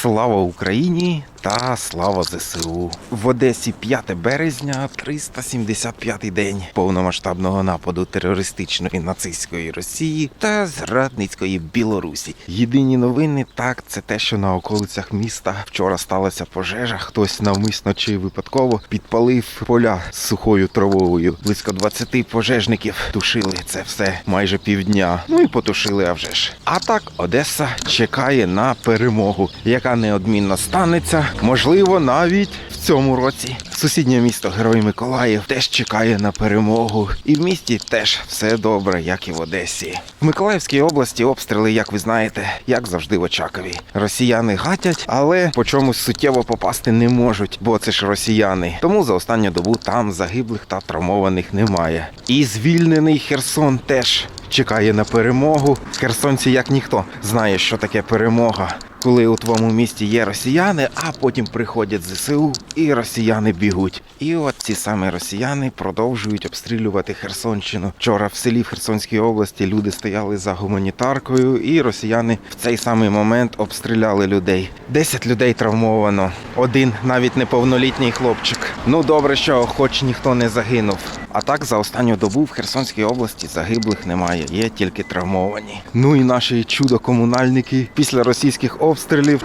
Слава Україні та слава ЗСУ. В Одесі 5 березня, 375-й день повномасштабного нападу терористичної нацистської Росії та зрадницької Білорусі. Єдині новини так, це те, що на околицях міста вчора сталася пожежа. Хтось навмисно чи випадково підпалив поля з сухою травою. Близько 20 пожежників тушили це все майже півдня. Ну і потушили, а вже ж. А так Одеса чекає на перемогу, яка неодмінно станеться, можливо, навіть в цьому році. Сусіднє місто Герой Миколаїв теж чекає на перемогу, і в місті теж все добре, як і в Одесі. В Миколаївській області обстріли, як ви знаєте, як завжди в Очакові. Росіяни гатять, але по чомусь суттєво попасти не можуть, бо це ж росіяни. Тому за останню добу там загиблих та травмованих немає. І звільнений Херсон теж чекає на перемогу. Херсонці, як ніхто, знає, що таке перемога. Коли у твоєму місті є росіяни, а потім приходять ЗСУ і росіяни бігуть. І от ці самі росіяни продовжують обстрілювати Херсонщину. Вчора в селі в Херсонській області люди стояли за гуманітаркою, і росіяни в цей самий момент обстріляли людей. Десять людей травмовано, один навіть неповнолітній хлопчик. Ну добре, що хоч ніхто не загинув. А так за останню добу в Херсонській області загиблих немає, є тільки травмовані. Ну і наші чудо-комунальники після російських обстрілів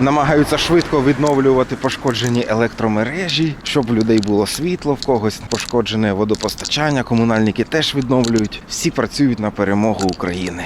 намагаються швидко відновлювати пошкоджені електромережі, щоб людей було світло, в когось пошкоджене водопостачання. Комунальники теж відновлюють. Всі працюють на перемогу України.